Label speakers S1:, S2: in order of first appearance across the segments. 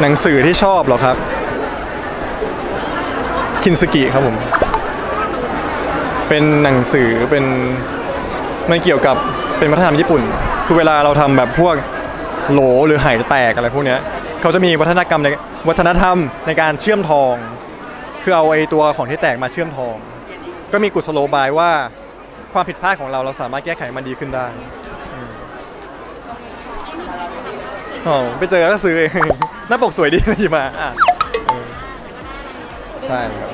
S1: หนังสือที่ชอบเหรอครับ คินสกิครับผม เป็นหนังสือเป็นมันเกี่ยวกับเป็นวัฒนธรรมญี่ปุ่น คือเวลาเราทำแบบพวกโหลหรือไหแตกอะไรพวกเนี้ยเขาจะมีวัฒนกรรมในวัฒนธรรมในการเชื่อมทอง คือเอาไอ้ตัวของที่แตกมาเชื่อมทอง ก็มีกุศโลบายว่าความผิดพลาดของเราเราสามารถแก้ไขมันดีขึ้นได้อ๋อไปเจอก็ซื้อเอง หน้าปกสวยดีเลยหยิบมาอะเออใช่ครั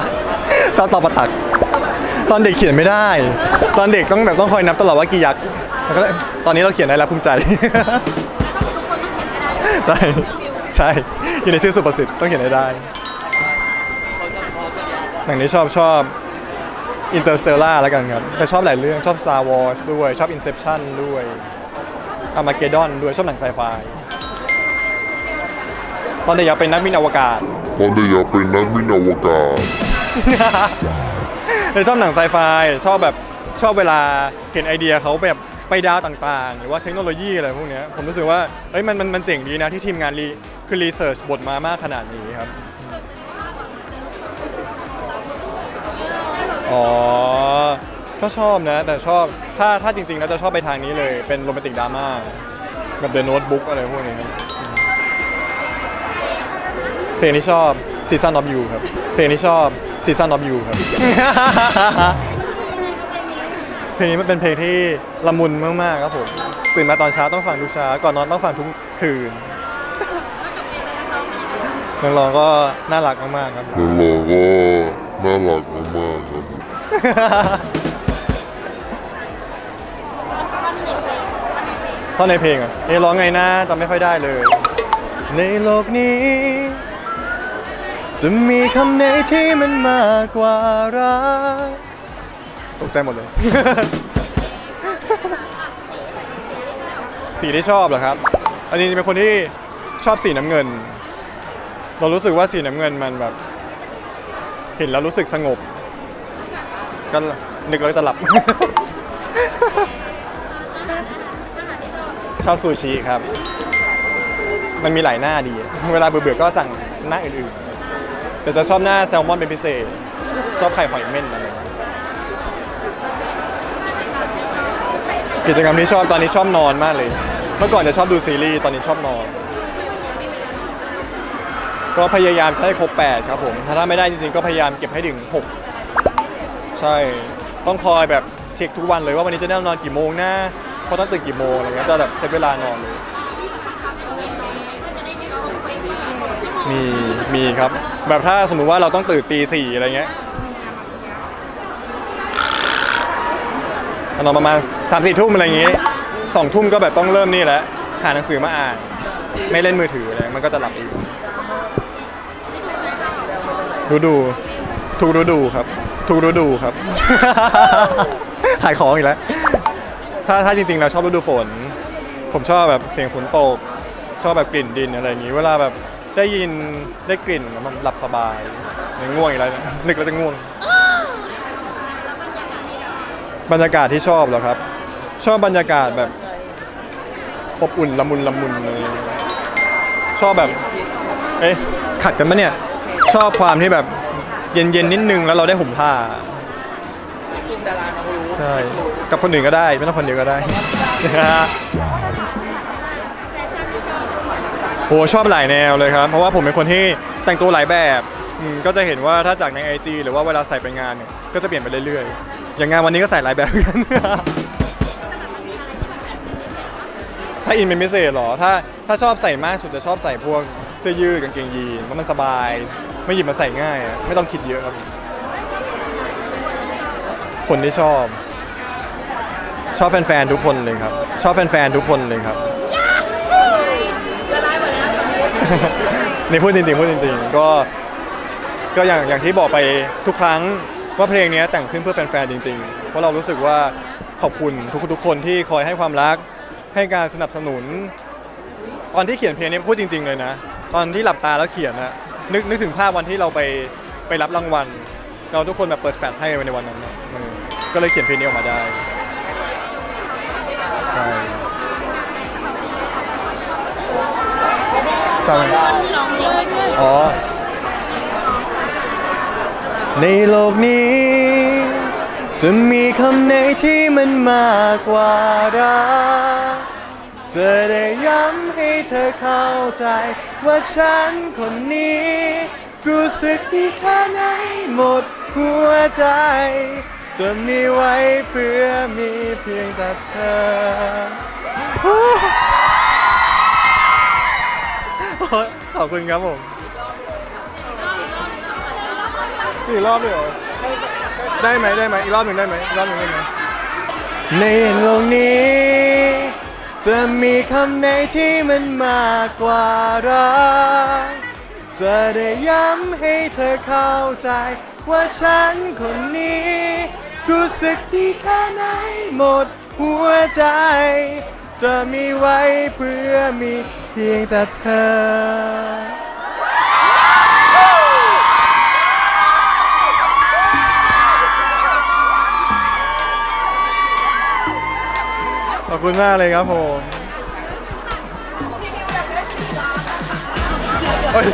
S1: บ ชอบตอบประตัก ตอนเด็กเขียนไม่ได้ ตอนเด็กต้องแบบต้องคอยนับตลอดว่ากี่ยักษ์แล้วก็เลยตอนนี้เราเขียนได้แล้วภูมิใจ ใช่ใช่อยู่ในชื่อสุประสิทธิ์ต้องเขียนให้ได้หนังนี้ชอบชอบ อินเตอร์สเตลล่าแล้วกันครับ แต่ชอบหลายเรื่องชอบ Star Wars ด้วย ชอบ Inception ด้วยอามาเกดอนด้วย ชอบหนังไซไฟตอนเด็กอยากเป็นนักบินอวกาศ
S2: ตอนเด็กอยากเป็นนักบินอวกาศ
S1: เลยชอบหนังไซไฟชอบแบบชอบเวลาเห็นไอเดียเขาแบบไปดาวต่างๆ หรือว่าเทคโนโลยีอะไรพวกเนี้ยผมรู้สึกว่าเอ้ยมันมันมันเจ๋งดีนะที่ทีมงานรีคือรีเสิร์ชบทมามากขนาดนี้ครับ อ๋อ ก็ชอบนะ แต่ชอบ ถ้าถ้าจริงๆแล้วจะชอบไปทางนี้เลย เป็นโรแมนติกดราม่าแบบเดอะโน้ตบุ๊กอะไรพวกนี้ครับเพลงที่ชอบ Season of You ครับ เพลงที่ชอบ Season of You ครับ เพลงนี้มันเป็นเพลงที่ละมุนมากๆครับผม ตื่นมาตอนเช้าต้องฟังทุกเช้า ก่อนนอนต้องฟังทุกคืน นักร้องก็น่ารักมากๆครับผม
S2: แล้วเราก็
S1: ท่อนในเพลงอะเอะร้องไงนะจำไม่ค่อยได้เลย ในโลกนี้ จะมีคำไหนที่มันมากกว่ารักตกใจหมดเลย สีที่ชอบเหรอครับ อันนี้เป็นคนที่ชอบสีน้ำเงิน เรารู้สึกว่าสีน้ำเงินมันแบบ เห็นแล้วรู้สึกสงบ ก็นึกแล้วจะหลับ ชอบซูชิครับ มันมีหลายหน้าดี เวลาเบื่อๆก็สั่งหน้าอื่นๆ แต่จะชอบหน้าแซลมอนเป็นพิเศษ ชอบไข่หอยเม่นอะไรอย่างเงี้ยกิจกรรมที่ชอบตอนนี้ชอบนอนมากเลย เมื่อก่อนจะชอบดูซีรีส์ตอนนี้ชอบนอน ก็พยายามให้ครบ8ครับผม ถ้าไม่ได้จริงๆ ก็พยายามเก็บให้ถึง 6 ใช่ ต้องคอยแบบเช็คทุกวันเลยว่าวันนี้จะได้นอนกี่โมงนะเพราะต้องตื่นกี่โมงอะไรเงี้ยจะแบบเซตเวลานอนเลย มีมีครับ แบบถ้าสมมุติว่าเราต้องตื่นตีสี่อะไรเงี้ยนอนประมาณ3ามสี่ทุ่มอะไรอย่างงี้สองทุ่มก็แบบต้องเริ่มนี่แหละหาหนังสือมาอ่าน ไม่เล่นมือถืออะไรมันก็จะหลับอีกดูดูถูกดูดูครับ ถูกดูดูครับ ขายของอีกแล้ว ถ้าถ้าจริงๆเราชอบฤดูฝน ผมชอบแบบเสียงฝนตก ชอบแบบกลิ่นดินอะไรอย่างงี้ เวลาแบบได้ยินได้กลิ่นมันหลับสบายไม่ง่วงอีกแล้วนะนึกแล้วจะง่วง บรรยากาศที่ชอบเหรอครับ ชอบบรรยากาศแบบอบอุ่นละมุนละมุนเลยชอบแบบ เอ๊ะขัดกันปะเนี่ย ชอบความที่แบบ เย็นๆนิดนึงแล้วเราได้ห่มผ้าใช่กับคนอื่นก็ได้ไม่ต้องคนเดียวก็ได้ฮะโหชอบหลายแนวเลยครับ เพราะว่าผมเป็นคนที่แต่งตัวหลายแบบอืมก็จะเห็นว่าถ้าจากใน IG หรือว่าเวลาใส่ไปงานเนี่ยก็จะเปลี่ยนไปเรื่อยๆ อย่างงานวันนี้ก็ใส่หลายแบบเหมือนกัน ถ้าอินเป็นพิเศษเหรอ ถ้าถ้าชอบใส่มากสุดจะชอบใส่พวกเสื้อยืดกางเกงยีนเพราะมันสบาย ไม่หยิบมาใส่ง่ายอะไม่ต้องคิดเยอะครับ คนที่ชอบ ชอบแฟนๆทุกคนเลยครับ ชอบแฟนๆทุกคนเลยครับนี่พูดจริงๆพูดจริงๆ ก็ก็อย่างอย่างที่บอกไปทุกครั้งว่าเพลงนี้แต่งขึ้นเพื่อแฟนๆจริงๆ เพราะเรารู้สึกว่าขอบคุณทุกทุกๆคนที่คอยให้ความรัก ให้การสนับสนุน ตอนที่เขียนเพลงนี้พูดจริง ๆ เลยนะ ตอนที่หลับตาแล้วเขียนนะ นึกนึกถึงภาพวันที่เราไปไปรับรางวัล เราทุกคนแบบเปิดแฟลชให้ในวันนั้นนะเออก็เลยเขียนเพลงนี้ออกมาได้ ใช่จำไหม
S3: ร้องเลยด้วย
S1: อ๋อ ในโลกนี้ จะมีคำไหนที่มันมากกว่ารัก จะได้ย้ำให้เธอเข้าใจ ว่าฉันคนนี้ รู้สึกดีแค่ไหนหมดหัวใจจะมีไว้เพื่อมีเพียงแต่เธออขอบคุณครับผมอีกรอบเลยเหรอได้ไหมได้ไหมอีกรอบหนึ่งได้ไหมอีกรอบหนึ่งได้ไหมในโลกนี้ จะมีคำไหนที่มันมากกว่ารักจะได้ย้ำให้เธอเข้าใจ ว่าฉันคนนี้ รู้สึกดีแค่ไหนหมดหัวใจ จะมีไว้เพื่อมีเพียงแต่เธอ อบคุณมากเลยครับผมเฮ้ย